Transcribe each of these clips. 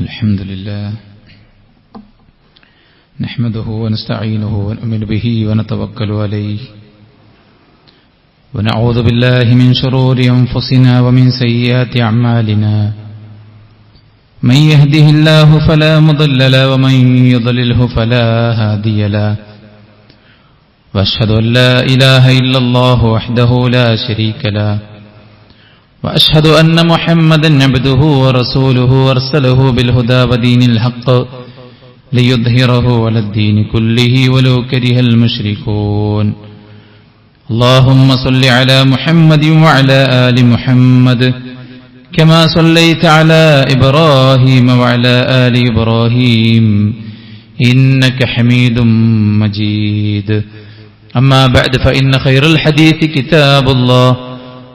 الحمد لله. نحمده ونستعينه ونؤمن به ونتوكل عليه. ونعوذ بالله من شرور أنفسنا ومن سيئات أعمالنا. من يهده الله فلا مضل له ومن يضلله فلا هادي له. وأشهد أن لا إله إلا الله وحده لا شريك له. وأشهد أن محمدا عبده ورسوله أرسله بالهدى ودين الحق ليظهره على الدين كله ولو كره المشركون. اللهم صل على محمد وعلى آل محمد كما صليت على إبراهيم وعلى آل إبراهيم إنك حميد مجيد. أما بعد فإن خير الحديث كتاب الله.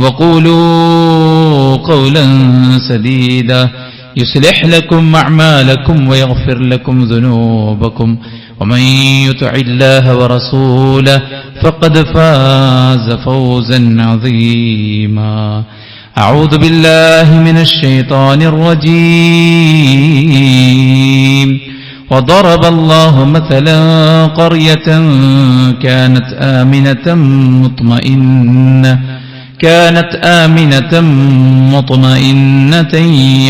وقولوا قولا سديدا. يصلح لكم أعمالكم ويغفر لكم ذنوبكم. ومن يطع الله ورسوله فقد فاز فوزا عظيما. أعوذ بالله من الشيطان الرجيم. وضرب الله مثلا قرية كانت آمنة مطمئنة. كانت آمنة مطمئنة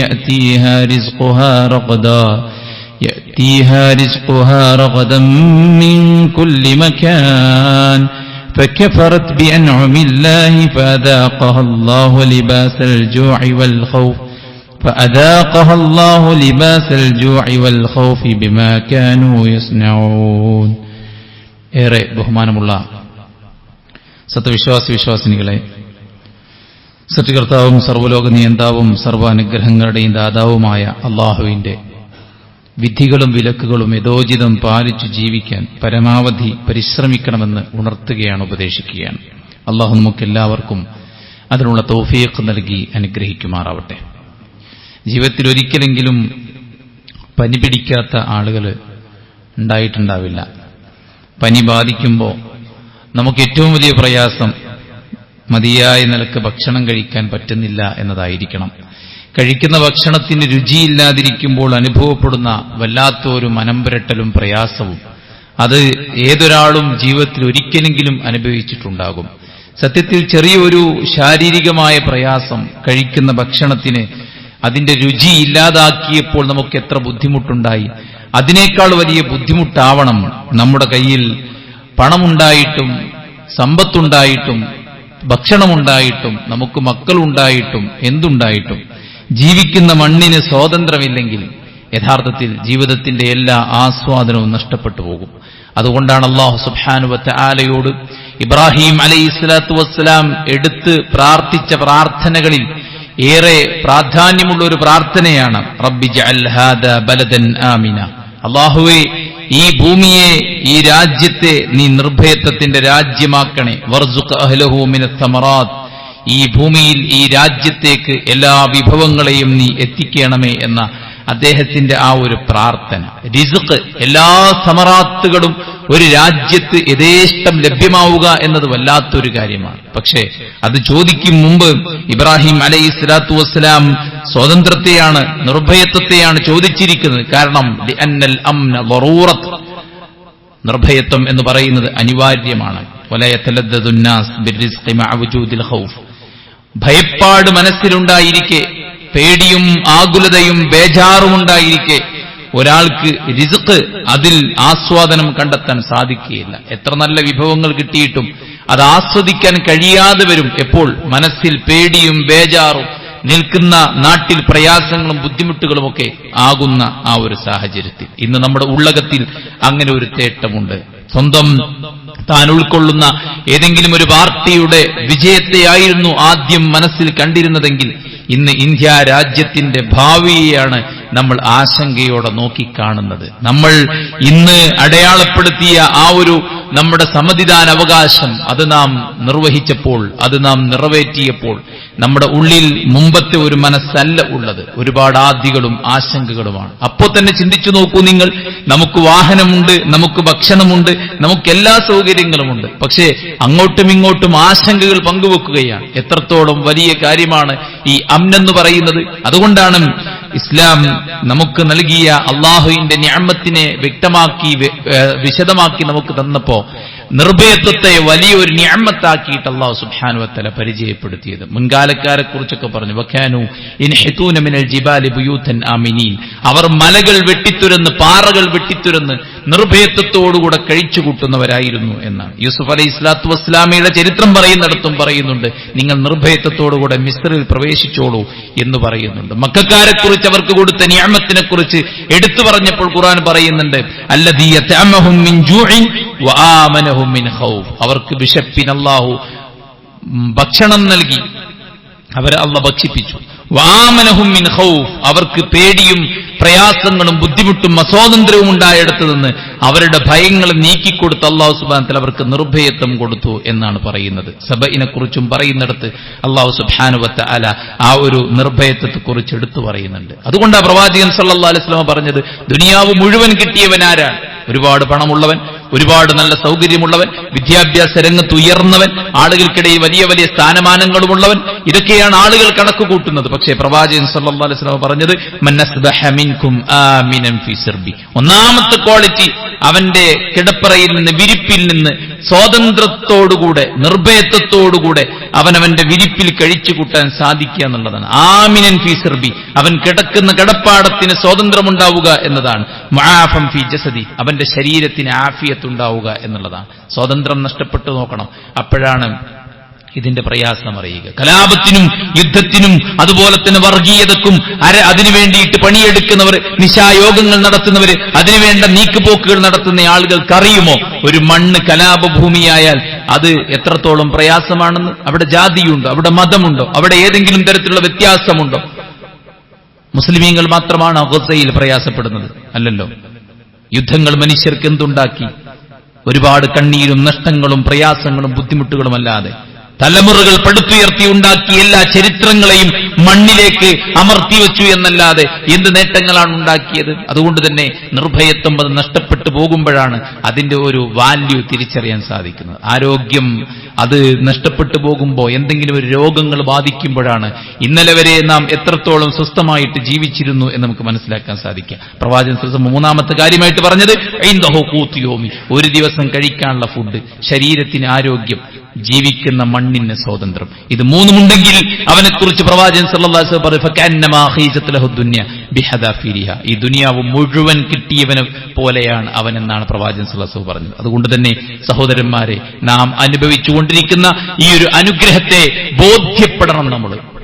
يأتيها رزقها رغدا يأتيها رزقها رغدا من كل مكان فكفرت بأنعم الله فأذاقها الله لباس الجوع والخوف فأذاقها الله لباس الجوع والخوف بما كانوا يصنعون ഏറെ ബഹുമാനമുള്ള സത്യവിശ്വാസി വിശ്വാസിനികളെ സൃഷ്ടികർത്താവും സർവലോക നിയന്താവും സർവാനുഗ്രഹങ്ങളുടെയും ദാതാവുമായ അള്ളാഹുവിന്റെ വിധികളും വിലക്കുകളും യഥോചിതം പാലിച്ചു ജീവിക്കാൻ പരമാവധി പരിശ്രമിക്കണമെന്ന് ഉണർത്തുകയാണ് ഉപദേശിക്കുകയാണ്. അള്ളാഹു നമുക്കെല്ലാവർക്കും അതിനുള്ള തോഫിയക്ക് നൽകി അനുഗ്രഹിക്കുമാറാവട്ടെ. ജീവിതത്തിൽ ഒരിക്കലെങ്കിലും പനി പിടിക്കാത്ത ആളുകൾ ഉണ്ടായിട്ടുണ്ടാവില്ല. പനി ബാധിക്കുമ്പോൾ നമുക്ക് ഏറ്റവും വലിയ പ്രയാസം മതിയായ നിലയ്ക്ക് ഭക്ഷണം കഴിക്കാൻ പറ്റുന്നില്ല എന്നതായിരിക്കണം. കഴിക്കുന്ന ഭക്ഷണത്തിന് രുചിയില്ലാതിരിക്കുമ്പോൾ അനുഭവപ്പെടുന്ന വല്ലാത്തൊരു മനംപുരട്ടലും പ്രയാസവും അത് ഏതൊരാളും ജീവിതത്തിൽ ഒരിക്കലെങ്കിലും അനുഭവിച്ചിട്ടുണ്ടാകും. സത്യത്തിൽ ചെറിയൊരു ശാരീരികമായ പ്രയാസം കഴിക്കുന്ന ഭക്ഷണത്തിന് അതിന്റെ രുചി ഇല്ലാതാക്കിയപ്പോൾ നമുക്ക് എത്ര ബുദ്ധിമുട്ടുണ്ടായി. അതിനേക്കാൾ വലിയ ബുദ്ധിമുട്ടാവണം നമ്മുടെ കയ്യിൽ പണമുണ്ടായിട്ടും സമ്പത്തുണ്ടായിട്ടും ഭക്ഷണമുണ്ടായിട്ടും നമുക്ക് മക്കളുണ്ടായിട്ടും എന്തുണ്ടായിട്ടും ജീവിക്കുന്ന മണ്ണിന് സ്വാതന്ത്ര്യമില്ലെങ്കിൽ യഥാർത്ഥത്തിൽ ജീവിതത്തിന്റെ എല്ലാ ആസ്വാദനവും നഷ്ടപ്പെട്ടു പോകും. അതുകൊണ്ടാണ് അള്ളാഹു സുബാനുവത്ത് ആലയോട് ഇബ്രാഹിം അലൈഹി സ്വലാത്തു വസ്സലാം എടുത്ത് പ്രാർത്ഥിച്ച പ്രാർത്ഥനകളിൽ ഏറെ പ്രാധാന്യമുള്ള ഒരു പ്രാർത്ഥനയാണ് റബ്ബി ബലദൻ ആമിന. അള്ളാഹുവെ ഈ ഭൂമിയെ ഈ രാജ്യത്തെ നീ നിർഭയത്വത്തിന്റെ രാജ്യമാക്കണേ. വർസുഖ് അഹ്ലഹൂമിന സമറാത്ത് ഈ ഭൂമിയിൽ ഈ രാജ്യത്തേക്ക് എല്ലാ വിഭവങ്ങളെയും നീ എത്തിക്കണമേ എന്ന അദ്ദേഹത്തിന്റെ ആ ഒരു പ്രാർത്ഥന റിസുക്ക് എല്ലാ സമറാത്തുകളും ഒരു രാജ്യത്ത് യഥേഷ്ടം ലഭ്യമാവുക എന്നത് വല്ലാത്തൊരു കാര്യമാണ്. പക്ഷേ അത് ചോദിക്കും മുമ്പ് ഇബ്രാഹിം അലൈഹി സ്വലാത്തു വസ്സലാം സ്വാതന്ത്ര്യത്തെയാണ് നിർഭയത്വത്തെയാണ് ചോദിച്ചിരിക്കുന്നത്. കാരണം നിർഭയത്വം എന്ന് പറയുന്നത് അനിവാര്യമാണ്. ഭയപ്പാട് മനസ്സിലുണ്ടായിരിക്കെ പേടിയും ആകുലതയും ബേജാറും ഉണ്ടായിരിക്കെ ഒരാൾക്ക് രിസുക്ക് അതിൽ ആസ്വാദനം കണ്ടെത്താൻ സാധിക്കുകയില്ല. എത്ര നല്ല വിഭവങ്ങൾ കിട്ടിയിട്ടും അത് ആസ്വദിക്കാൻ കഴിയാതെ വരും എപ്പോൾ മനസ്സിൽ പേടിയും ബേജാറും നിൽക്കുന്ന നാട്ടിൽ പ്രയാസങ്ങളും ബുദ്ധിമുട്ടുകളുമൊക്കെ ആകുന്ന ആ ഒരു സാഹചര്യത്തിൽ. ഇന്ന് നമ്മുടെ ഉള്ളകത്തിൽ അങ്ങനെ ഒരു തേട്ടമുണ്ട്. സ്വന്തം താൻ ഉൾക്കൊള്ളുന്ന ഏതെങ്കിലും ഒരു പാർട്ടിയുടെ വിജയത്തെയായിരുന്നു ആദ്യം മനസ്സിൽ കണ്ടിരുന്നതെങ്കിൽ ഇന്ന് ഇന്ത്യ രാജ്യത്തിന്റെ ഭാവിയെയാണ് നമ്മൾ ആശങ്കയോടെ നോക്കിക്കാണുന്നത്. നമ്മൾ ഇന്ന് അടയാളപ്പെടുത്തിയ ആ ഒരു നമ്മുടെ സമ്മതിദാന അവകാശം അത് നാം നിർവഹിച്ചപ്പോൾ അത് നാം നിറവേറ്റിയപ്പോൾ നമ്മുടെ ഉള്ളിൽ മുമ്പത്തെ ഒരു മനസ്സല്ല ഉള്ളത്. ഒരുപാട് ആദികളും ആശങ്കകളുമാണ്. അപ്പോൾ തന്നെ ചിന്തിച്ചു നോക്കൂ നിങ്ങൾ. നമുക്ക് വാഹനമുണ്ട് നമുക്ക് ഭക്ഷണമുണ്ട് നമുക്ക് എല്ലാ സൗകര്യങ്ങളുമുണ്ട്. പക്ഷേ അങ്ങോട്ടും ഇങ്ങോട്ടും ആശങ്കകൾ പങ്കുവെക്കുകയാണ്. എത്രത്തോളം വലിയ കാര്യമാണ് ഈ അമ്നെന്ന് പറയുന്നത്. അതുകൊണ്ടാണ് ഇസ്ലാം നമുക്ക് നൽകിയ അള്ളാഹുവിന്റെ ഞാമത്തിനെ വ്യക്തമാക്കി വിശദമാക്കി നമുക്ക് തന്നപ്പോ നിർഭയത്വത്തെ വലിയൊരു ഞാമത്താക്കിയിട്ട് അള്ളാഹു സുബാനുവത്തല പരിചയപ്പെടുത്തിയത്. മുൻകാലക്കാരെ കുറിച്ചൊക്കെ പറഞ്ഞു വഖാനു ഇൻ ഹിതൂന മിനൽ ജിബാലി ബുയൂത്തൻ ആമിനീൻ. അവർ മലകൾ വെട്ടിത്തുരന്ന് പാറകൾ വെട്ടിത്തുരന്ന് നിർഭയത്വത്തോടുകൂടെ കഴിച്ചുകൂട്ടുന്നവരായിരുന്നു എന്നാണ്. യൂസുഫ് അലൈഹി ഇസ്ലാത്തു വസ്ലാമിയുടെ ചരിത്രം പറയുന്നിടത്തും പറയുന്നുണ്ട് നിങ്ങൾ നിർഭയത്വത്തോടുകൂടെ മിസ്രിൽ പ്രവേശിച്ചോളൂ എന്ന് പറയുന്നുണ്ട്. മക്കാരെ കുറിച്ച് അവർക്ക് കൊടുത്ത നിയമത്തിനെ കുറിച്ച് എടുത്തു പറഞ്ഞപ്പോൾ ഖുർആൻ പറയുന്നുണ്ട് യതഅമഹും മിൻ ഖൗഫ്. അവർക്ക് ഉം, ഭക്ഷണം നൽകി. അവരെ അള്ള ഭക്ഷിപ്പിച്ചു. വാമനഹും മിൻ ഖൗഫ്. അവർക്ക് പേടിയും പ്രയാസങ്ങളും ബുദ്ധിമുട്ടും അസ്വാതന്ത്ര്യവും ഉണ്ടായിടത്തു നിന്ന് അവരുടെ ഭയങ്ങൾ നീക്കിക്കൊടുത്ത് അള്ളാഹു സുബാനത്തിൽ അവർക്ക് നിർഭയത്വം കൊടുത്തു എന്നാണ് പറയുന്നത്. സബയിനെക്കുറിച്ചും പറയുന്നിടത്ത് അള്ളാഹു സുബാനുവത്ത അല ആ ഒരു നിർഭയത്വത്തെക്കുറിച്ച് എടുത്തു പറയുന്നുണ്ട്. അതുകൊണ്ടാണ് പ്രവാചകൻ സല്ലാ അലൈഹി വസല്ലം പറഞ്ഞത് ദുനിയാവ് മുഴുവൻ കിട്ടിയവൻ കിട്ടിയവനാരാണ് ഒരുപാട് പണമുള്ളവൻ ഒരുപാട് നല്ല സൗകര്യമുള്ളവൻ വിദ്യാഭ്യാസ രംഗത്ത് ഉയർന്നവൻ ആളുകൾക്കിടയിൽ വലിയ വലിയ സ്ഥാനമാനങ്ങളുമുള്ളവൻ ഇതൊക്കെയാണ് ആളുകൾ കണക്ക് കൂട്ടുന്നത്. പക്ഷേ പ്രവാചകൻ വസല്ലം പറഞ്ഞത് ഒന്നാമത്തെ ക്വാളിറ്റി അവന്റെ കിടപ്പറയിൽ നിന്ന് വിരിപ്പിൽ നിന്ന് സ്വാതന്ത്ര്യത്തോടുകൂടെ നിർഭയത്വത്തോടുകൂടെ അവനവന്റെ വിരിപ്പിൽ കഴിച്ചു കൂട്ടാൻ സാധിക്കുക എന്നുള്ളതാണ്. ആമിനൻ ഫി സിർബി അവൻ കിടക്കുന്ന കിടപ്പാടത്തിന് സ്വാതന്ത്ര്യമുണ്ടാവുക എന്നതാണ്. മുആഫം ഫി ജസദി അവന്റെ ശരീരത്തിന് ആഫിയത്തുണ്ടാവുക എന്നുള്ളതാണ്. സ്വാതന്ത്ര്യം നഷ്ടപ്പെട്ടു നോക്കണം. അപ്പോഴാണ് ഇതിന്റെ പ്രയാസം അറിയുക. കലാപത്തിനും യുദ്ധത്തിനും അതുപോലെ തന്നെ വർഗീയതക്കും അര അതിനു വേണ്ടിയിട്ട് പണിയെടുക്കുന്നവർ നിശായോഗങ്ങൾ നടത്തുന്നവർ അതിനുവേണ്ട നീക്കുപോക്കുകൾ നടത്തുന്ന ആളുകൾക്കറിയുമോ? ഒരു മണ്ണ് കലാപഭൂമിയായാൽ അത് എത്രത്തോളം പ്രയാസമാണെന്ന്? അവിടെ ജാതിയുണ്ടോ? അവിടെ മതമുണ്ടോ? അവിടെ ഏതെങ്കിലും തരത്തിലുള്ള വ്യത്യാസമുണ്ടോ? മുസ്ലിമീങ്ങൾ മാത്രമാണ് ഗസയിൽ പ്രയാസപ്പെടുന്നത്. അല്ലല്ലോ? യുദ്ധങ്ങൾ മനുഷ്യർക്ക് എന്തുണ്ടാക്കി? ഒരുപാട് കണ്ണീരും നഷ്ടങ്ങളും പ്രയാസങ്ങളും ബുദ്ധിമുട്ടുകളും അല്ലാതെ തലമുറകൾ പടുത്തുയർത്തി ഉണ്ടാക്കിയ എല്ലാ ചരിത്രങ്ങളെയും മണ്ണിലേക്ക് അമർത്തിവെച്ചു എന്നല്ലാതെ എന്ത് നേട്ടങ്ങളാണ് ഉണ്ടാക്കിയത്? അതുകൊണ്ട് തന്നെ നിർഭയത്വം അത് നഷ്ടപ്പെട്ടു പോകുമ്പോഴാണ് അതിന്റെ ഒരു വാല്യൂ തിരിച്ചറിയാൻ സാധിക്കുന്നത്. ആരോഗ്യം അത് നഷ്ടപ്പെട്ടു പോകുമ്പോൾ എന്തെങ്കിലും ഒരു രോഗങ്ങൾ ബാധിക്കുമ്പോഴാണ് ഇന്നലെ വരെ നാം എത്രത്തോളം സ്വസ്ഥമായിട്ട് ജീവിച്ചിരുന്നു എന്ന് നമുക്ക് മനസ്സിലാക്കാൻ സാധിക്കുക. പ്രവാചകൻ മൂന്നാമത്തെ കാര്യമായിട്ട് പറഞ്ഞത് കൂത്തിയോമി ഒരു ദിവസം കഴിക്കാനുള്ള ഫുഡ് ശരീരത്തിന് ആരോഗ്യം ജീവിക്കുന്ന മണ്ണിന് സ്വാതന്ത്ര്യം. ഇത് മൂന്നുമുണ്ടെങ്കിൽ അവനെക്കുറിച്ച് പ്രവാചകൻ സല്ലല്ലാഹു അലൈഹി ബിഹദാഫിരിഹ. ഈ ദുനിയാവ് മുഴുവൻ കിട്ടിയവന് പോലെയാണ് അവൻ എന്നാണ് പ്രവാചകൻ അലൈഹി പറഞ്ഞത്. അതുകൊണ്ട് തന്നെ സഹോദരന്മാരെ നാം അനുഭവിച്ചുകൊണ്ടിരിക്കുന്ന ഈ ഒരു അനുഗ്രഹത്തെ ബോധ്യപ്പെടണം നമ്മൾ.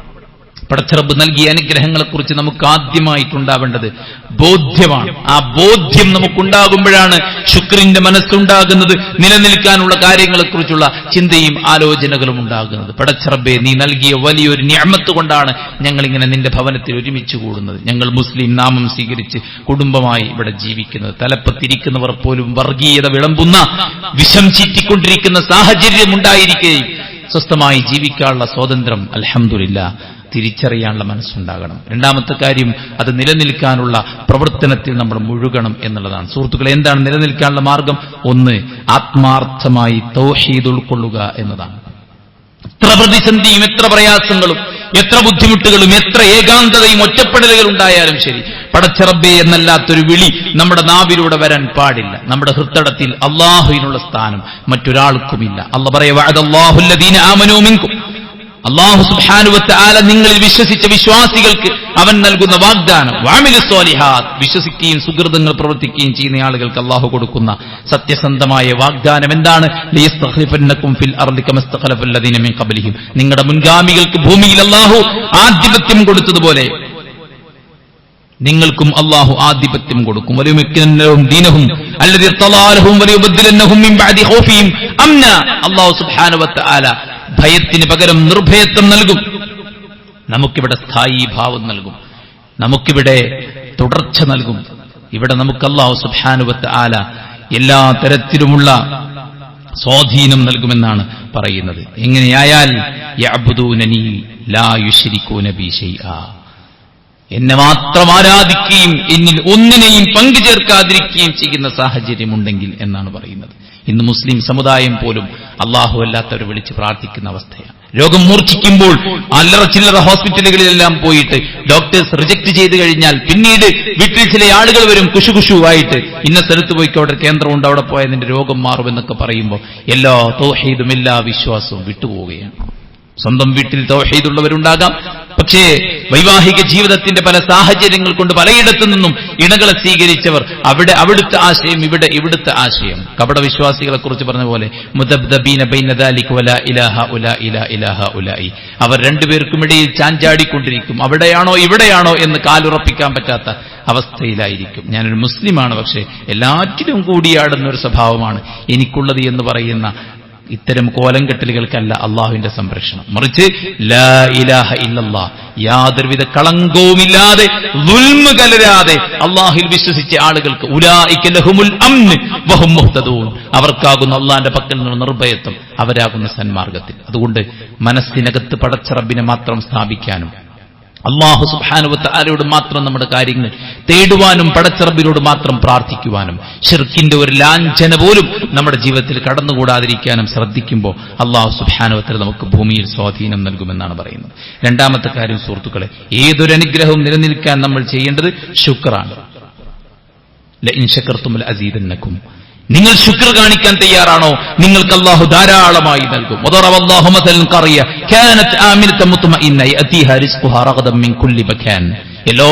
പടച്ചറബ് നൽകിയ അനുഗ്രഹങ്ങളെക്കുറിച്ച് നമുക്ക് ആദ്യമായിട്ടുണ്ടാവേണ്ടത് ബോധ്യമാണ്. ആ ബോധ്യം നമുക്കുണ്ടാകുമ്പോഴാണ് ശുക്രിന്റെ മനസ്സുണ്ടാകുന്നത് നിലനിൽക്കാനുള്ള കാര്യങ്ങളെക്കുറിച്ചുള്ള ചിന്തയും ആലോചനകളും ഉണ്ടാകുന്നത്. പടച്ചറബെ നീ നൽകിയ വലിയൊരു ഞാമത്ത് കൊണ്ടാണ് ഞങ്ങൾ ഇങ്ങനെ നിന്റെ ഭവനത്തിൽ ഒരുമിച്ച് കൂടുന്നത്. ഞങ്ങൾ മുസ്ലിം നാമം സ്വീകരിച്ച് കുടുംബമായി ഇവിടെ ജീവിക്കുന്നത്. തലപ്പത്തിരിക്കുന്നവർ പോലും വർഗീയത വിളമ്പുന്ന വിഷം ചീറ്റിക്കൊണ്ടിരിക്കുന്ന സാഹചര്യം ഉണ്ടായിരിക്കുകയും സ്വസ്ഥമായി ജീവിക്കാനുള്ള സ്വാതന്ത്ര്യം അലഹമില്ല തിരിച്ചറിയാനുള്ള മനസ്സുണ്ടാകണം. രണ്ടാമത്തെ കാര്യം അത് നിലനിൽക്കാനുള്ള പ്രവർത്തനത്തിൽ നമ്മൾ മുഴുകണം എന്നുള്ളതാണ്. സുഹൃത്തുക്കളെ എന്താണ് നിലനിൽക്കാനുള്ള മാർഗം? ഒന്ന് ആത്മാർത്ഥമായി തൗഹീദ് ഉൾക്കൊള്ളുക എന്നതാണ്. എത്ര പ്രതിസന്ധിയും എത്ര പ്രയാസങ്ങളും എത്ര ബുദ്ധിമുട്ടുകളും എത്ര ഏകാന്തതയും ഒറ്റപ്പെടലുകൾ ഉണ്ടായാലും ശരി പടച്ചിറബേ എന്നല്ലാത്തൊരു വിളി നമ്മുടെ നാവിലൂടെ വരാൻ പാടില്ല. നമ്മുടെ ഹൃത്തടത്തിൽ അള്ളാഹുവിനുള്ള സ്ഥാനം മറ്റൊരാൾക്കുമില്ല. അല്ല പറയുക അള്ളാഹു സുബ്ഹാനുവത്ത് ആല നിങ്ങളിൽ വിശ്വസിച്ച വിശ്വാസികൾക്ക് അവൻ നൽകുന്ന വാഗ്ദാനം വാമിലു സ്വാലിഹാത്ത്. വിശ്വസിക്കുകയും സുഹൃതങ്ങൾ പ്രവർത്തിക്കുകയും ചെയ്യുന്ന ആളുകൾക്ക് അള്ളാഹു കൊടുക്കുന്ന സത്യസന്ധമായ വാഗ്ദാനം എന്താണ്? നിങ്ങളുടെ മുൻഗാമികൾക്ക് ഭൂമിയിൽ അള്ളാഹു ആധിപത്യം കൊടുത്തതുപോലെ നിങ്ങൾക്കും അള്ളാഹു ആധിപത്യം കൊടുക്കും. ദീനഹും ഭയത്തിന് പകരം നിർഭയത്വം നൽകും. നമുക്കിവിടെ സ്ഥായി ഭാവം നൽകും. നമുക്കിവിടെ തുടർച്ച നൽകും. ഇവിടെ നമുക്ക് അള്ളാഹു സുഭാനുവത്ത് ആല എല്ലാ തരത്തിലുമുള്ള സ്വാധീനം നൽകുമെന്നാണ് പറയുന്നത്. എങ്ങനെയായാൽ ലാ യുശ്രികൂന ബി ശൈആ. എന്നെ മാത്രം ആരാധിക്കുകയും എന്നിൽ ഒന്നിനെയും പങ്കു ചേർക്കാതിരിക്കുകയും ചെയ്യുന്ന സാഹചര്യമുണ്ടെങ്കിൽ എന്നാണ് പറയുന്നത്. ഇന്ന് മുസ്ലിം സമുദായം പോലും അള്ളാഹു അല്ലാത്തവർ വിളിച്ച് പ്രാർത്ഥിക്കുന്ന അവസ്ഥയാണ്. രോഗം മൂർച്ഛിക്കുമ്പോൾ അല്ലറ ചില്ലറ ഹോസ്പിറ്റലുകളിലെല്ലാം പോയിട്ട് ഡോക്ടേഴ്സ് റിജക്ട് ചെയ്ത് കഴിഞ്ഞാൽ പിന്നീട് വീട്ടിൽ ചില ആളുകൾ വരും കുശുകുശുവായിട്ട് ഇന്ന സ്ഥലത്ത് പോയിക്കോ അവിടെ കേന്ദ്രമുണ്ട് അവിടെ പോയാൽ നിന്റെ രോഗം മാറുമെന്നൊക്കെ പറയുമ്പോൾ എല്ലാ തോഹീദും എല്ലാ വിശ്വാസവും വിട്ടുപോവുകയാണ്. സ്വന്തം വീട്ടിൽ തൗഹീദുള്ളവരുണ്ടാകാം പക്ഷേ വൈവാഹിക ജീവിതത്തിന്റെ പല സാഹചര്യങ്ങൾ കൊണ്ട് പലയിടത്തു നിന്നും ഇണകളെ സ്വീകരിച്ചവർ അവിടെ അവിടുത്തെ ആശയം ഇവിടെ ഇവിടുത്തെ ആശയം. കപട വിശ്വാസികളെ കുറിച്ച് പറഞ്ഞ പോലെ അവർ രണ്ടുപേർക്കും ഇടയിൽ ചാഞ്ചാടിക്കൊണ്ടിരിക്കും. അവിടെയാണോ ഇവിടെയാണോ എന്ന് കാലുറപ്പിക്കാൻ പറ്റാത്ത അവസ്ഥയിലായിരിക്കും. ഞാനൊരു മുസ്ലിമാണ് പക്ഷേ എല്ലാറ്റിലും കൂടിയാടുന്ന ഒരു സ്വഭാവമാണ് എനിക്കുള്ളത് എന്ന് പറയുന്ന ഇത്തരം കോലം കെട്ടലുകൾക്കല്ല അള്ളാഹുവിന്റെ സംരക്ഷണം. മറിച്ച് ലാ ഇലാഹ യാതൊരുവിധ കളങ്കവുമില്ലാതെ കലരാതെ അള്ളാഹിൽ വിശ്വസിച്ച ആളുകൾക്ക് അവർക്കാകുന്ന അള്ളാഹിന്റെ പക്കൽ നിന്ന് നിർഭയത്വം അവരാകുന്ന സന്മാർഗത്തിൽ. അതുകൊണ്ട് മനസ്സിനകത്ത് പടച്ചറബിനെ മാത്രം സ്ഥാപിക്കാനും അള്ളാഹു സുബാനുവത്ത് ആരോട് മാത്രം നമ്മുടെ കാര്യങ്ങൾ തേടുവാനും പടച്ചിറമ്പിനോട് മാത്രം പ്രാർത്ഥിക്കുവാനും ഷിർക്കിന്റെ ഒരു ലാഞ്ചന പോലും നമ്മുടെ ജീവിതത്തിൽ കടന്നുകൂടാതിരിക്കാനും ശ്രദ്ധിക്കുമ്പോൾ അള്ളാഹു സുഭാനുവത്തിൽ നമുക്ക് ഭൂമിയിൽ സ്വാധീനം നൽകുമെന്നാണ് പറയുന്നത്. രണ്ടാമത്തെ കാര്യം സുഹൃത്തുക്കളെ ഏതൊരു അനുഗ്രഹവും നിലനിൽക്കാൻ നമ്മൾ ചെയ്യേണ്ടത് ശുക്രാണ് ഇൻഷക്കർത്തുമൽ അസീദന്നക്കും. നിങ്ങൾ ശുക്ർ കാണിക്കാൻ തയ്യാറാണോ? നിങ്ങൾക്ക് അള്ളാഹു ധാരാളമായി നൽകും. എല്ലോ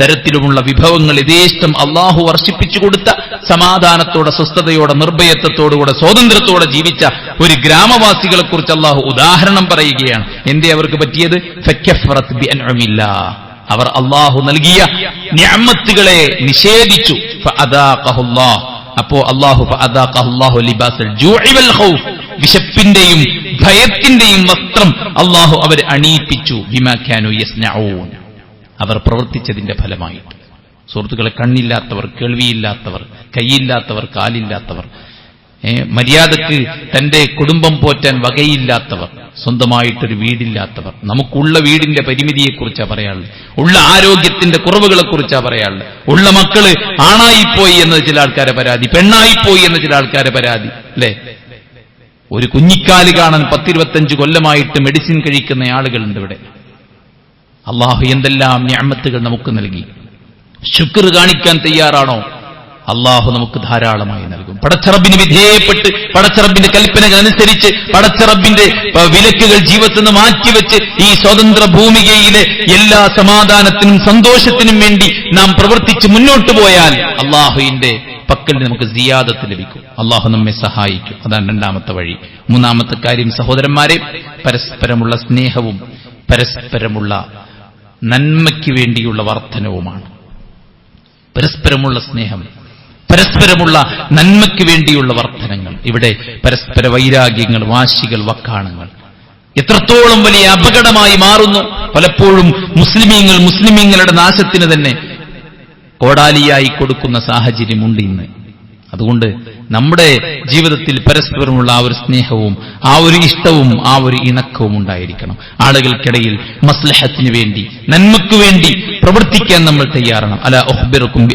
തരത്തിലുമുള്ള വിഭവങ്ങൾ യഥേഷ്ടം അള്ളാഹു വർഷിപ്പിച്ചു കൊടുത്ത സമാധാനത്തോടെ സ്വസ്ഥതയോടെ നിർഭയത്വത്തോടുകൂടെ സ്വാതന്ത്ര്യത്തോടെ ജീവിച്ച ഒരു ഗ്രാമവാസികളെ കുറിച്ച് അള്ളാഹു ഉദാഹരണം പറയുകയാണ് എന്തേ അവർക്ക് പറ്റിയത്. അവർ അള്ളാഹു നൽകിയ ഞാമത്തുകളെ നിഷേധിച്ചു. അപ്പോ അള്ളാഹു. വിശപ്പിന്റെയും ഭയത്തിന്റെയും വസ്ത്രം അള്ളാഹു അവരെ അണിയിപ്പിച്ചു ബിമാ കാനു യസ്നഊൻ അവർ പ്രവർത്തിച്ചതിന്റെ ഫലമായിട്ട്. സുഹൃത്തുക്കളെ കണ്ണില്ലാത്തവർ കേൾവിയില്ലാത്തവർ കൈയില്ലാത്തവർ കാലില്ലാത്തവർ മര്യാദയ്ക്ക് തന്റെ കുടുംബം പോറ്റാൻ വകയില്ലാത്തവർ സ്വന്തമായിട്ടൊരു വീടില്ലാത്തവർ നമുക്കുള്ള വീടിന്റെ പരിമിതിയെക്കുറിച്ചാണ് പറയാനുള്ളത് ഉള്ള ആരോഗ്യത്തിന്റെ കുറവുകളെക്കുറിച്ചാണ് പറയാനുള്ളത് ഉള്ള മക്കൾ ആണായിപ്പോയി എന്നത് ചില ആൾക്കാരെ പരാതി പെണ്ണായിപ്പോയി എന്ന ചില ആൾക്കാരെ പരാതി അല്ലേ? ഒരു കുഞ്ഞിക്കാൽ കാണാൻ പത്തിരുപത്തഞ്ച് കൊല്ലമായിട്ട് മെഡിസിൻ കഴിക്കുന്ന ആളുകളുണ്ട് ഇവിടെ. അള്ളാഹു എന്തെല്ലാം ഞാമത്തുകൾ നമുക്ക് നൽകി. ശുക്ർ കാണിക്കാൻ തയ്യാറാണോ? അള്ളാഹു നമുക്ക് ധാരാളമായി നൽകും. പടച്ചറബിന് വിധേയപ്പെട്ട് പടച്ചറബിന്റെ കൽപ്പനകൾ അനുസരിച്ച് പടച്ചറബിന്റെ വിലക്കുകൾ ജീവിതത്തിൽ നിന്ന് മാറ്റിവെച്ച് ഈ സ്വതന്ത്ര ഭൂമികയിലെ എല്ലാ സമാധാനത്തിനും സന്തോഷത്തിനും വേണ്ടി നാം പ്രവർത്തിച്ച് മുന്നോട്ട് പോയാൽ അള്ളാഹുവിന്റെ പക്കൽ നമുക്ക് സിയാദത്ത് ലഭിക്കും. അള്ളാഹു നമ്മെ സഹായിക്കും. അതാണ് രണ്ടാമത്തെ വഴി. മൂന്നാമത്തെ കാര്യം സഹോദരന്മാരെ പരസ്പരമുള്ള സ്നേഹവും പരസ്പരമുള്ള നന്മയ്ക്ക് വേണ്ടിയുള്ള വർധനവുമാണ് പരസ്പരമുള്ള സ്നേഹം പരസ്പരമുള്ള നന്മയ്ക്ക് വേണ്ടിയുള്ള വർധനങ്ങൾ ഇവിടെ പരസ്പര വൈരാഗ്യങ്ങൾ വാശികൾ വക്കാണങ്ങൾ. എത്രത്തോളം വലിയ അപകടമായി മാറുന്നു. പലപ്പോഴും മുസ്ലിമീങ്ങൾ മുസ്ലിമീങ്ങളുടെ നാശത്തിന് തന്നെ കോടാലിയായി കൊടുക്കുന്ന സാഹചര്യമുണ്ട് ഇന്ന്. അതുകൊണ്ട് നമ്മുടെ ജീവിതത്തിൽ പരസ്പരമുള്ള ആ ഒരു സ്നേഹവും ആ ഒരു ഇഷ്ടവും ആ ഒരു ഇണക്കവും ഉണ്ടായിരിക്കണം. ആളുകൾക്കിടയിൽ മസ്ലഹത്തിന് വേണ്ടി നന്മക്ക് വേണ്ടി പ്രവർത്തിക്കാൻ നമ്മൾ തയ്യാറാണ്. അല ഒഹ്ബിറുക്കും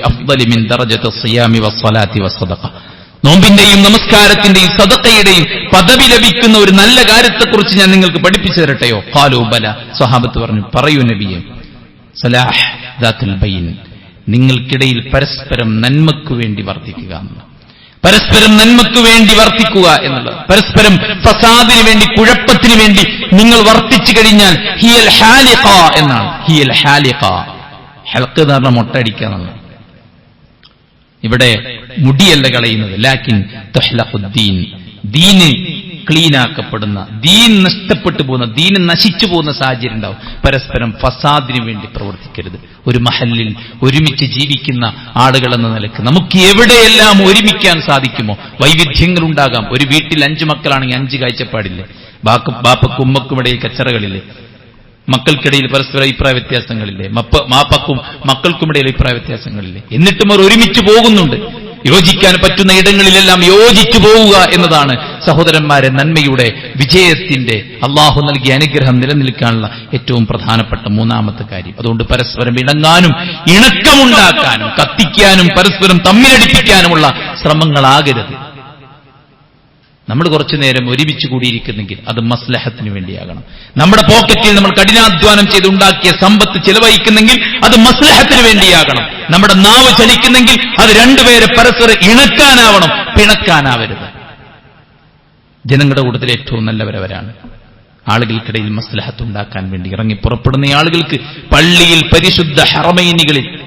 നോമ്പിന്റെയും നമസ്കാരത്തിന്റെയും സദക്കയുടെയും പദവി ലഭിക്കുന്ന ഒരു നല്ല കാര്യത്തെക്കുറിച്ച് ഞാൻ നിങ്ങൾക്ക് പഠിപ്പിച്ചു തരട്ടെയോ? ഖാലു ബല. സ്വഹാബത്ത് പറഞ്ഞു പറയൂ നബിയെ സലാഹ് ദാത്തുൽ ബൈൻ. നിങ്ങൾക്കിടയിൽ പരസ്പരം നന്മയ്ക്കു വേണ്ടി വർദ്ധിക്കുക എന്ന്. പരസ്പരം നന്മയ്ക്ക് വേണ്ടി വർത്തിക്കുക എന്നുള്ളത്. പരസ്പരം ഫസാദിന് വേണ്ടി കുഴപ്പത്തിന് വേണ്ടി നിങ്ങൾ വർത്തിച്ചു കഴിഞ്ഞാൽ ഹിയൽ ഹാലിഖ എന്നാണ്. ഹിയൽ ഹാലിഖ. ഹെൽക്ക് എന്ന് മുട്ടടിക്കുക ഇവിടെ മുടിയല്ല കളയുന്നത്. ലാക്കിൻ ദീന് ക്ലീനാക്കപ്പെടുന്ന ദീൻ നഷ്ടപ്പെട്ടു പോകുന്ന ദീൻ നശിച്ചു പോകുന്ന സാഹചര്യം ഉണ്ടാവും. പരസ്പരം ഫസാദിന് വേണ്ടി പ്രവർത്തിക്കരുത്. ഒരു മഹലിൽ ഒരുമിച്ച് ജീവിക്കുന്ന ആളുകൾ എന്ന നിലയ്ക്ക് നമുക്ക് എവിടെയെല്ലാം ഒരുമിക്കാൻ സാധിക്കുമോ? വൈവിധ്യങ്ങൾ ഉണ്ടാകാം. ഒരു വീട്ടിൽ അഞ്ചു മക്കളാണെങ്കിൽ അഞ്ച് കാഴ്ചപ്പാടില്ലേ? ബാക്കും ബാപ്പക്കും ഉമ്മക്കും ഇടയിൽ കച്ചറകളില്ലേ? മക്കൾക്കിടയിൽ പരസ്പര അഭിപ്രായ വ്യത്യാസങ്ങളില്ലേ? മപ്പ മാപ്പക്കും മക്കൾക്കുമിടയിൽ അഭിപ്രായ വ്യത്യാസങ്ങളില്ലേ? എന്നിട്ടും അവർ ഒരുമിച്ച് പോകുന്നുണ്ട്. യോജിക്കാൻ പറ്റുന്ന ഇടങ്ങളിലെല്ലാം യോജിച്ചു പോവുക എന്നതാണ് സഹോദരന്മാരെ നന്മയുടെ വിജയത്തിന്റെ അള്ളാഹു നൽകിയ അനുഗ്രഹം നിലനിൽക്കാനുള്ള ഏറ്റവും പ്രധാനപ്പെട്ട മൂന്നാമത്തെ കാര്യം. അതുകൊണ്ട് പരസ്പരം ഇണങ്ങാനും ഇണക്കമുണ്ടാക്കാനും കത്തിക്കാനും പരസ്പരം തമ്മിലടിപ്പിക്കാനുമുള്ള ശ്രമങ്ങളാകരുത്. നമ്മൾ കുറച്ചു നേരം ഒരുമിച്ച് കൂടിയിരിക്കുന്നെങ്കിൽ അത് മസ്ലഹത്തിന് വേണ്ടിയാകണം. നമ്മുടെ പോക്കറ്റിൽ നമ്മൾ കഠിനാധ്വാനം ചെയ്ത് ഉണ്ടാക്കിയ സമ്പത്ത് ചെലവഴിക്കുന്നെങ്കിൽ അത് മസ്ലഹത്തിന് വേണ്ടിയാകണം. നമ്മുടെ നാവ് ചലിക്കുന്നെങ്കിൽ അത് രണ്ടുപേരെ പരസ്പരം ഇണക്കാനാവണം. പിണക്കാനാവരുത്. ജനങ്ങളുടെ കൂട്ടത്തിൽ ഏറ്റവും നല്ലവരവരാണ്. ആളുകൾക്കിടയിൽ മസ്ലഹത്ത് ഉണ്ടാക്കാൻ വേണ്ടി ഇറങ്ങി പുറപ്പെടുന്ന ആളുകൾക്ക് പള്ളിയിൽ പരിശുദ്ധ ഹറമൈനികളിൽ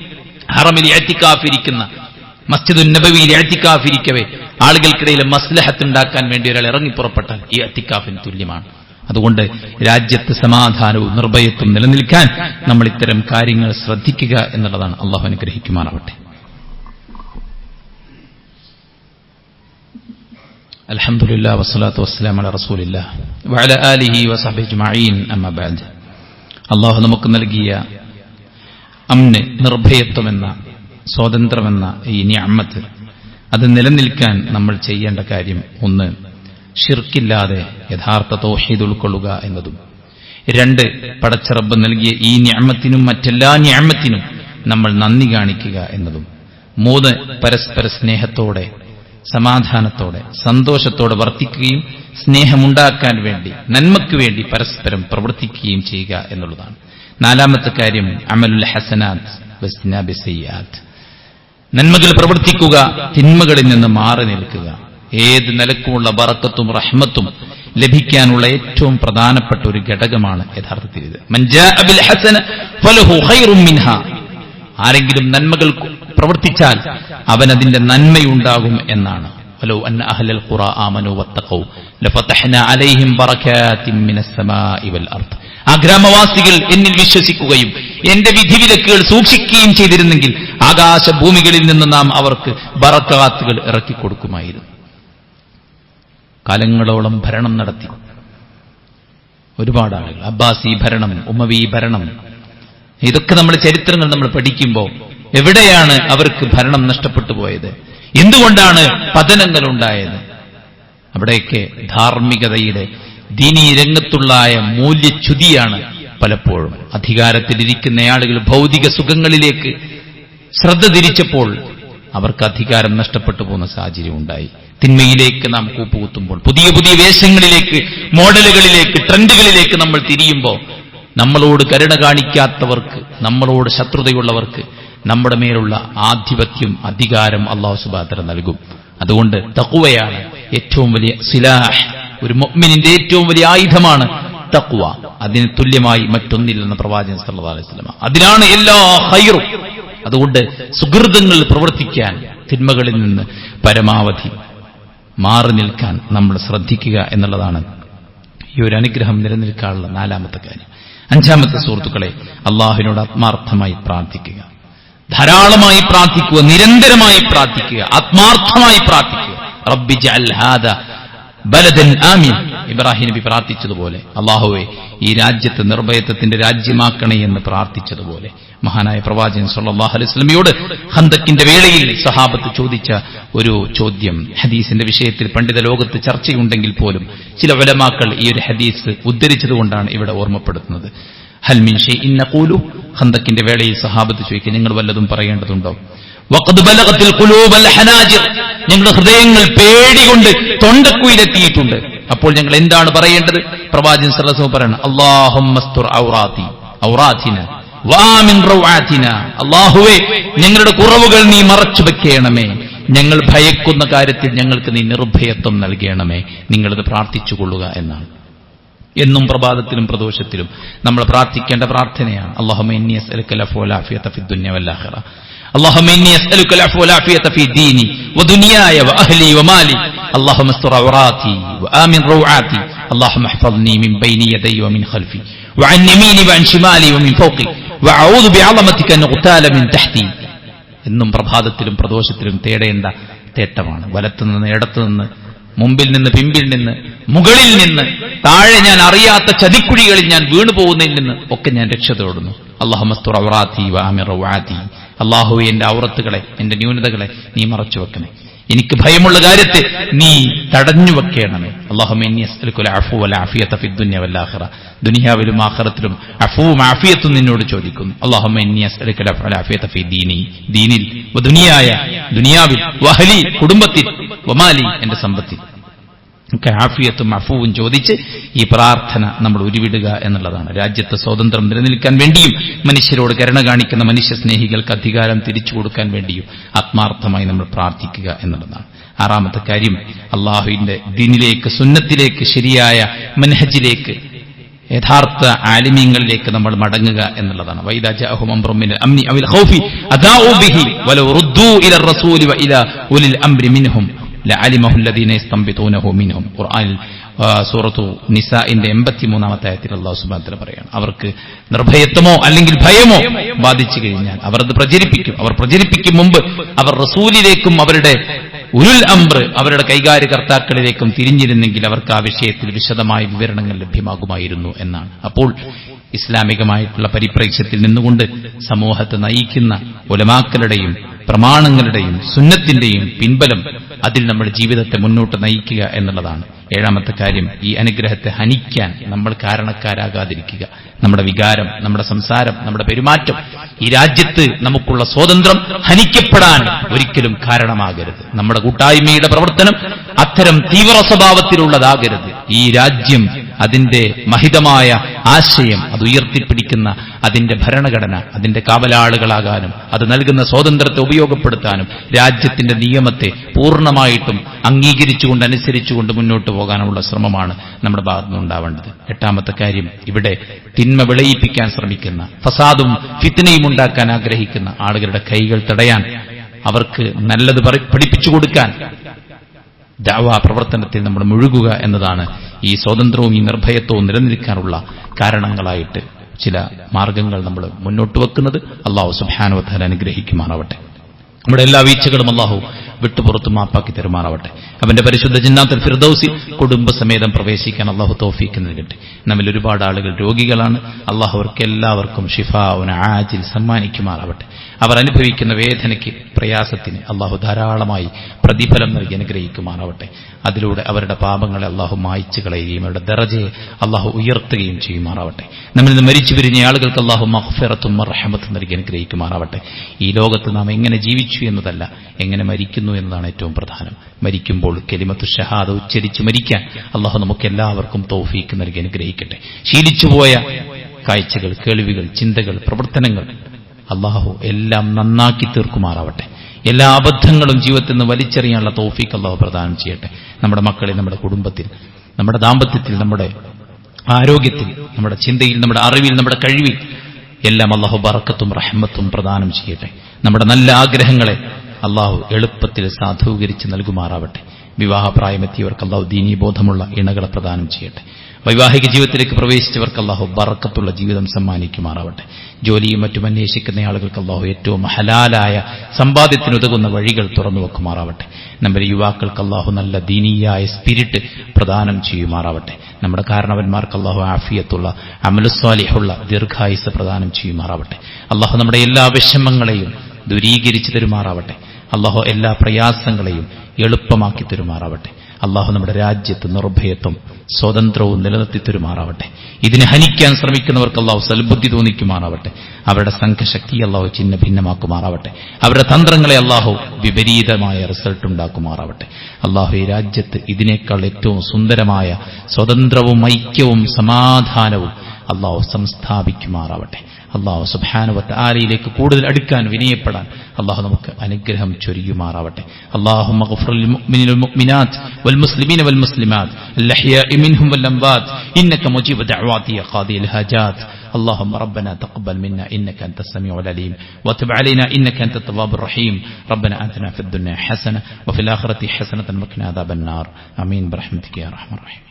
ഹറമിൽ എത്തിക്കാഫിരിക്കുന്ന മസ്ജിദുൻ നബവിയിൽ എത്തിക്കാഫിരിക്കവേ ആളുകൾക്കിടയിൽ മസ്ലഹത്ത് ഉണ്ടാക്കാൻ വേണ്ടി ഒരാൾ ഇറങ്ങി പുറപ്പെട്ടാൽ ഈ അത്തിക്കാഫിന് തുല്യമാണ്. അതുകൊണ്ട് രാജ്യത്ത് സമാധാനവും നിർഭയത്വം നിലനിൽക്കാൻ നമ്മൾ ഇത്തരം കാര്യങ്ങൾ ശ്രദ്ധിക്കുക എന്നുള്ളതാണ് അള്ളാഹു അനുഗ്രഹിക്കുമാറാവട്ടെ. വസ്സലാത്തു ആലിഹി അള്ളാഹു നമുക്ക് നൽകിയ അമ്ന് നിർഭയത്വമെന്ന സ്വാതന്ത്ര്യമെന്ന ഈ നിഅമ്മത്ത് അത് നിലനിൽക്കാൻ നമ്മൾ ചെയ്യേണ്ട കാര്യം ഒന്ന് ഷിർക്കില്ലാതെ യഥാർത്ഥ തൗഹീദ് ഉൾക്കൊള്ളുക എന്നതും. രണ്ട് പടച്ചറബ് നൽകിയ ഈ ഞാമത്തിനും മറ്റെല്ലാ ഞാമത്തിനും നമ്മൾ നന്ദി കാണിക്കുക എന്നതും. മൂന്ന് പരസ്പര സ്നേഹത്തോടെ സമാധാനത്തോടെ സന്തോഷത്തോടെ വർത്തിക്കുകയും സ്നേഹമുണ്ടാക്കാൻ വേണ്ടി നന്മയ്ക്ക് വേണ്ടി പരസ്പരം പ്രവർത്തിക്കുകയും ചെയ്യുക എന്നുള്ളതാണ്. നാലാമത്തെ കാര്യം അമലുൽ ഹസനാത്ത് വസ്നാബി സയ്യാത്ത്. നന്മകൾ പ്രവർത്തിക്കുക തിന്മകളിൽ നിന്ന് മാറി നിൽക്കുക. ഏത് നിലക്കുമുള്ള ബറക്കത്തും റഹ്മത്തും ലഭിക്കാനുള്ള ഏറ്റവും പ്രധാനപ്പെട്ട ഒരു ഘടകമാണ് യഥാർത്ഥത്തിൽ ഇത്. ആരെങ്കിലും നന്മകൾ പ്രവർത്തിച്ചാൽ അവൻ അതിന്റെ നന്മയുണ്ടാകും എന്നാണ്. ആ ഗ്രാമവാസികൾ എന്നിൽ വിശ്വസിക്കുകയും എന്റെ വിധിവിലക്കുകൾ സൂക്ഷിക്കുകയും ചെയ്തിരുന്നെങ്കിൽ ആകാശഭൂമികളിൽ നിന്ന് നാം അവർക്ക് ബറക്കാത്തുകൾ ഇറക്കിക്കൊടുക്കുമായിരുന്നു. കാലങ്ങളോളം ഭരണം നടത്തി. ഒരുപാട് ആളുകൾ. അബ്ബാസി ഭരണം ഉമവി ഭരണം ഇതൊക്കെ നമ്മൾ ചരിത്രങ്ങൾ നമ്മൾ പഠിക്കുമ്പോൾ എവിടെയാണ് അവർക്ക് ഭരണം നഷ്ടപ്പെട്ടു പോയത്? എന്തുകൊണ്ടാണ് പതനങ്ങൾ ഉണ്ടായത്? അവിടെയൊക്കെ ധാർമ്മികതയുടെ ദീനീ രംഗത്തുള്ളായ മൂല്യച്യുതിയാണ് പലപ്പോഴും. അധികാരത്തിലിരിക്കുന്ന ആളുകൾ ഭൗതിക സുഖങ്ങളിലേക്ക് ശ്രദ്ധ തിരിച്ചപ്പോൾ അവർക്ക് അധികാരം നഷ്ടപ്പെട്ടു പോകുന്ന സാഹചര്യം ഉണ്ടായി. തിന്മയിലേക്ക് നാം കൂപ്പുകുത്തുമ്പോൾ പുതിയ പുതിയ വേഷങ്ങളിലേക്ക് മോഡലുകളിലേക്ക് ട്രെൻഡുകളിലേക്ക് നമ്മൾ തിരിയുമ്പോൾ നമ്മളോട് കരുണ കാണിക്കാത്തവർക്ക് നമ്മളോട് ശത്രുതയുള്ളവർക്ക് നമ്മുടെ മേലുള്ള ആധിപത്യം അധികാരം അള്ളാഹു സുബാത്തര നൽകും. അതുകൊണ്ട് തക്കുവയാണ് ഏറ്റവും വലിയ സിലാഹ് ഒരു മൊമ്മിനിന്റെ ഏറ്റവും വലിയ ആയുധമാണ് തക്കുവ അതിന് തുല്യമായി മറ്റൊന്നില്ലെന്ന് പ്രവാചകൻ സല്ലാ അലൈഹി വസല്ലം. അതിനാണ് എല്ലാ ഹൈറും അതുകൊണ്ട് സുഹൃതങ്ങൾ പ്രവർത്തിക്കാൻ തിന്മകളിൽ നിന്ന് പരമാവധി മാറി നിൽക്കാൻ നമ്മൾ ശ്രദ്ധിക്കുക എന്നുള്ളതാണ് ഈ ഒരു അനുഗ്രഹം നിലനിൽക്കാനുള്ള നാലാമത്തെ കാര്യം. അഞ്ചാമത്തെ സുഹൃത്തുക്കളെ അള്ളാഹുവിനോട് ആത്മാർത്ഥമായി പ്രാർത്ഥിക്കുക. ധാരാളമായി പ്രാർത്ഥിക്കുക നിരന്തരമായി പ്രാർത്ഥിക്കുക ആത്മാർത്ഥമായി പ്രാർത്ഥിക്കുക. റബ്ബി ജഅൽ ബലദൻ ആമിൻ. ഇബ്രാഹിം നബി പ്രാർത്ഥിച്ചതുപോലെ അള്ളാഹുവെ ഈ രാജ്യത്ത് നിർഭയത്വത്തിന്റെ രാജ്യമാക്കണേ എന്ന് പ്രാർത്ഥിച്ചതുപോലെ മഹാനായ പ്രവാചകൻ സല്ലല്ലാഹു അലൈഹി വസല്ലമയോട് ഹന്തക്കിന്റെ വേളയിൽ സഹാബത്ത് ചോദിച്ച ഒരു ചോദ്യം. ഹദീസിന്റെ വിഷയത്തിൽ പണ്ഡിത ലോകത്ത് ചർച്ചയുണ്ടെങ്കിൽ പോലും ചില വലമാക്കൾ ഈ ഒരു ഹദീസ് ഉദ്ധരിച്ചതുകൊണ്ടാണ് ഇവിടെ ഓർമ്മപ്പെടുത്തുന്നത്. ഹൽമിൻ ഇന്ന നഖൂലു? ഹന്തക്കിന്റെ വേളയിൽ സഹാബത്ത് ചോദിക്കുക നിങ്ങൾ വല്ലതും പറയേണ്ടതുണ്ടോ? ഞങ്ങളുടെ ഹൃദയങ്ങൾ പേടികൊണ്ട് തൊണ്ടക്കുയിലെത്തിയിട്ടുണ്ട്. അപ്പോൾ ഞങ്ങൾ എന്താണ് പറയേണ്ടത്? പ്രവാചകൻ സല്ലല്ലാഹു പറയണം ഔറാത്തി ഔറാത്തിന അല്ലാഹുവേ ഞങ്ങളുടെ കുറവുകൾ നീ മറച്ചു വെക്കണമേ. ഞങ്ങൾ ഭയക്കുന്ന കാര്യത്തിൽ ഞങ്ങൾക്ക് നീ നിർഭയത്വം നൽകണമേ. നിങ്ങളത് പ്രാർത്ഥിച്ചുകൊള്ളുക എന്നാണ്. എന്നും പ്രഭാതത്തിലും പ്രദോഷത്തിലും നമ്മൾ പ്രാർത്ഥിക്കേണ്ട പ്രാർത്ഥനയാണ്. اللهم إني أسألك العفو والعافية في ديني ودنياي وأهلي ومالي اللهم استر عوراتي وآمن روعاتي اللهم احفظني من بين يدي ومن خلفي وعن يميني وعن شمالي ومن فوقي وأعوذ بعظمتك أن أغتال من تحتي എന്നും പ്രഭാതത്തിലും പ്രദോഷത്തിലും തേടേണ്ട തേട്ടമാണ് വലത്തുനിന്ന് ഇടത്തുനിന്ന് മുമ്പിൽ നിന്ന് പിമ്പിൽ നിന്ന് മുകളിൽ നിന്ന് താഴെ ഞാൻ അറിയാത്ത ചതിക്കുഴികളിൽ ഞാൻ വീണു പോകുന്നതിൽ നിന്ന് ഒക്കെ ഞാൻ രക്ഷ തേടുന്നു അള്ളാഹുമസ്തുർ ഔറാത്തി വാമിർ വാത്തി അള്ളാഹു എന്റെ ഔറത്തുകളെ എന്റെ ന്യൂനതകളെ നീ മറച്ചു വെക്കണേ എനിക്ക് ഭയമുള്ള കാര്യത്തെ നീ തടഞ്ഞു വെക്കണമേ. അള്ളാഹുമ ദുനിയാവിലും ആഹ്റത്തിലും അഫുവും ആഫിയത്തും നിന്നോട് ചോദിക്കുന്നു. അള്ളാഹുമ ദീനിൽ ദുനിയായ ദുനിയാവിൽ വഹലി കുടുംബത്തിൽ വമാലി എന്റെ സമ്പത്തിൽ. ഒക്കെ ആഫിയത്തും അഫുവും ചോദിച്ച് ഈ പ്രാർത്ഥന നമ്മൾ ഉരുവിടുക എന്നുള്ളതാണ്. രാജ്യത്ത് സ്വാതന്ത്ര്യം നിലനിൽക്കാൻ വേണ്ടിയും മനുഷ്യരോട് കരുണ കാണിക്കുന്ന മനുഷ്യ സ്നേഹികൾക്ക് അധികാരം തിരിച്ചു കൊടുക്കാൻ വേണ്ടിയും ആത്മാർത്ഥമായി നമ്മൾ പ്രാർത്ഥിക്കുക എന്നുള്ളതാണ്. ആറാമത്തെ കാര്യം അള്ളാഹുവിന്റെ ദിനിലേക്ക് സുന്നത്തിലേക്ക് ശരിയായ മനഹജിലേക്ക് യഥാർത്ഥ ആലിമ്യങ്ങളിലേക്ക് നമ്മൾ മടങ്ങുക എന്നുള്ളതാണ്. ഖുർആനിൽ സൂറത്തു നിസാഇന്റെ എൺപത്തിമൂന്നാമത്തെ ആയത്തിൽ അള്ളാഹു സുബ്ഹാനഹു പറയാണ് അവർക്ക് നിർഭയത്വമോ അല്ലെങ്കിൽ ഭയമോ ബാധിച്ചു കഴിഞ്ഞാൽ അവർ അത് പ്രചരിപ്പിക്കും. അവർ പ്രചരിപ്പിക്കും മുമ്പ് അവർ റസൂലിലേക്കും അവരുടെ ഉരുൾ അമ്പ്ര അവരുടെ കൈകാര്യകർത്താക്കളിലേക്കും തിരിഞ്ഞിരുന്നെങ്കിൽ അവർക്ക് ആ വിഷയത്തിൽ വിശദമായ വിവരണങ്ങൾ ലഭ്യമാകുമായിരുന്നു എന്നാണ്. അപ്പോൾ ഇസ്ലാമികമായിട്ടുള്ള പരിപ്രേക്ഷ്യത്തിൽ നിന്നുകൊണ്ട് സമൂഹത്തെ നയിക്കുന്ന ഒലമാക്കളുടെയും പ്രമാണങ്ങളുടെയും സുന്നത്തിന്റെയും പിൻബലം അതിൽ നമ്മൾ ജീവിതത്തെ മുന്നോട്ട് നയിക്കുക എന്നുള്ളതാണ്. ഏഴാമത്തെ കാര്യം ഈ അനുഗ്രഹത്തെ ഹനിക്കാൻ നമ്മൾ കാരണക്കാരാകാതിരിക്കുക. നമ്മുടെ വികാരം നമ്മുടെ സംസാരം നമ്മുടെ പെരുമാറ്റം ഈ രാജ്യത്ത് നമുക്കുള്ള സ്വാതന്ത്ര്യം ഹനിക്കപ്പെടാൻ ഒരിക്കലും കാരണമാകരുത്. നമ്മുടെ കൂട്ടായ്മയുടെ പ്രവർത്തനം അത്തരം തീവ്ര സ്വഭാവത്തിലുള്ളതാകരുത് ഈ രാജ്യം അതിന്റെ മഹിതമായ ആശയം അത് ഉയർത്തിപ്പിടിക്കുന്ന അതിന്റെ ഭരണഘടന അതിന്റെ കാവലാളുകളാകാനും അത് നൽകുന്ന സ്വാതന്ത്ര്യത്തെ ഉപയോഗപ്പെടുത്താനും രാജ്യത്തിന്റെ നിയമത്തെ പൂർണമായിട്ടും അംഗീകരിച്ചുകൊണ്ട് അനുസരിച്ചുകൊണ്ട് മുന്നോട്ട് പോകാനുള്ള ശ്രമമാണ് നമ്മുടെ ഭാഗത്തു നിന്നുണ്ടാവേണ്ടത് എട്ടാമത്തെ കാര്യം ഇവിടെ തിന്മ വിളയിപ്പിക്കാൻ ശ്രമിക്കുന്ന ഫസാദും ഫിത്തിനയും ഉണ്ടാക്കാൻ ആഗ്രഹിക്കുന്ന ആളുകളുടെ കൈകൾ തടയാൻ അവർക്ക് നല്ലത് പഠിപ്പിച്ചു കൊടുക്കാൻ ദാവാ പ്രവർത്തനത്തിൽ നമ്മൾ മുഴുകുക എന്നതാണ് ഈ സ്വാതന്ത്ര്യവും ഈ നിർഭയത്വവും നിലനിൽക്കാനുള്ള കാരണങ്ങളായിട്ട് ചില മാർഗങ്ങൾ നമ്മൾ മുന്നോട്ട് വെക്കുന്നത്. അള്ളാഹു സുബാനുവത്താൽ അനുഗ്രഹിക്കുമാറാവട്ടെ. നമ്മുടെ എല്ലാ വീഴ്ചകളും അള്ളാഹു വിട്ടുപുറത്ത് മാപ്പാക്കി തരുമാറാവട്ടെ. അവന്റെ പരിശുദ്ധ ജിന്നാത്തിൽ ഫിർദൌസി കുടുംബസമേതം പ്രവേശിക്കാൻ അള്ളാഹു തോഫീക്ക് നൽകട്ടെ. നമ്മിൽ ഒരുപാട് ആളുകൾ രോഗികളാണ്. അള്ളാഹു അവർക്ക് എല്ലാവർക്കും ഷിഫാവുന ആജിൽ സമ്മാനിക്കുമാറാവട്ടെ. അവർ അനുഭവിക്കുന്ന വേദനയ്ക്ക് പ്രയാസത്തിന് അള്ളാഹു ധാരാളമായി പ്രതിഫലം നൽകി അനുഗ്രഹിക്കുമാറാവട്ടെ. അതിലൂടെ അവരുടെ പാപങ്ങളെ അള്ളാഹു മായ്ച്ചു കളയുകയും അവരുടെ ദറജയെ അള്ളാഹു ഉയർത്തുകയും ചെയ്യുമാറാവട്ടെ. നമ്മിൽ നിന്ന് മരിച്ചു പിരിഞ്ഞ ആളുകൾക്ക് അള്ളാഹു മഹ്ഫിറത്തും റഹമത്തും നൽകി അനുഗ്രഹിക്കുമാറാവട്ടെ. ഈ ലോകത്ത് നാം എങ്ങനെ ജീവിച്ചു എന്നതല്ല എങ്ങനെ മരിക്കുന്നു എന്നതാണ് ഏറ്റവും പ്രധാനം. മരിക്കുമ്പോൾ കെലിമത്തു ഷഹാദ ഉച്ചരിച്ച് മരിക്കാൻ അള്ളാഹു നമുക്ക് എല്ലാവർക്കും തൗഫീക്ക് നൽകി അനുഗ്രഹിക്കട്ടെ. ശീലിച്ചുപോയ കാഴ്ചകൾ കേൾവികൾ ചിന്തകൾ പ്രവർത്തനങ്ങൾ അള്ളാഹു എല്ലാം നന്നാക്കി തീർക്കുമാറാവട്ടെ. എല്ലാ അബദ്ധങ്ങളും ജീവിതത്തിൽ നിന്ന് വലിച്ചെറിയാനുള്ള തൗഫീക്ക് അള്ളാഹു പ്രദാനം ചെയ്യട്ടെ. നമ്മുടെ മക്കളെ നമ്മുടെ കുടുംബത്തിൽ നമ്മുടെ ദാമ്പത്യത്തിൽ നമ്മുടെ ആരോഗ്യത്തിൽ നമ്മുടെ ചിന്തയിൽ നമ്മുടെ അറിവിൽ നമ്മുടെ കഴിവിൽ എല്ലാം അള്ളാഹു ബറക്കത്തും റഹ്മത്തും പ്രദാനം ചെയ്യട്ടെ. നമ്മുടെ നല്ല ആഗ്രഹങ്ങളെ അള്ളാഹു എളുപ്പത്തിൽ സാധൂകരിച്ച് നൽകുമാറാവട്ടെ. വിവാഹപ്രായമെത്തിയവർക്ക് അള്ളാഹു ദീനീ ബോധമുള്ള ഇണകളെ പ്രദാനം ചെയ്യട്ടെ. വൈവാഹിക ജീവിതത്തിലേക്ക് പ്രവേശിച്ചവർക്ക് അള്ളാഹു ബറക്കത്തുള്ള ജീവിതം സമ്മാനിക്കുമാറാവട്ടെ. ജോലിയും മറ്റും അന്വേഷിക്കുന്ന ആളുകൾക്ക് അള്ളാഹു ഏറ്റവും ഹലാലായ സമ്പാദ്യത്തിനുതകുന്ന വഴികൾ തുറന്നു വെക്കുമാറാവട്ടെ. നമ്മുടെ യുവാക്കൾക്ക് അള്ളാഹു നല്ല ദീനീയായ സ്പിരിറ്റ് പ്രദാനം ചെയ്യുമാറാവട്ടെ. നമ്മുടെ കാരണവന്മാർക്ക് അള്ളാഹു ആഫിയത്തുള്ള അമലുസ്വാലിഹുള്ള ദീർഘായുസ് പ്രദാനം ചെയ്യുമാറാവട്ടെ. അള്ളാഹു നമ്മുടെ എല്ലാ വിഷമങ്ങളെയും ദൂരീകരിച്ചു തരുമാറാവട്ടെ. അള്ളാഹു എല്ലാ പ്രയാസങ്ങളെയും എളുപ്പമാക്കി തരുമാറാവട്ടെ. അള്ളാഹു നമ്മുടെ രാജ്യത്ത് നിർഭയത്വം സ്വതന്ത്രവും നിലനിർത്തി തരുമാറാവട്ടെ. ഇതിനെ ഹനിക്കാൻ ശ്രമിക്കുന്നവർക്ക് അള്ളാഹു സൽബുദ്ധി തോന്നിക്കുമാറാവട്ടെ. അവരുടെ സംഘശക്തി അള്ളാഹു ചിഹ്ന ഭിന്നമാക്കുമാറാവട്ടെ. അവരുടെ തന്ത്രങ്ങളെ അള്ളാഹു വിപരീതമായ റിസൾട്ട് ഉണ്ടാക്കുമാറാവട്ടെ. അള്ളാഹു ഈ രാജ്യത്ത് ഇതിനേക്കാൾ ഏറ്റവും സുന്ദരമായ സ്വതന്ത്രവും ഐക്യവും സമാധാനവും അള്ളാഹു സംസ്ഥാപിക്കുമാറാവട്ടെ. അള്ളാഹു സുബാനുവത്ത് ആലയിലേക്ക് കൂടുതൽ അടുക്കാൻ വിനയപ്പെടാൻ അള്ളാഹു നമുക്ക് അനുഗ്രഹം ചൊരിയുമാറാവട്ടെ അള്ളാഹു والمؤمنات والمسلمين والمسلمات الأحياء منهم والأموات إنك مجيب دعوات يا قاضي الهاجات اللهم ربنا تقبل منا إنك أنت السميع العليم وتب علينا إنك أنت التواب الرحيم ربنا آتنا في الدنيا حسنة وفي الآخرة حسنة وقنا عذاب النار آمين برحمتك يا أرحم الراحمين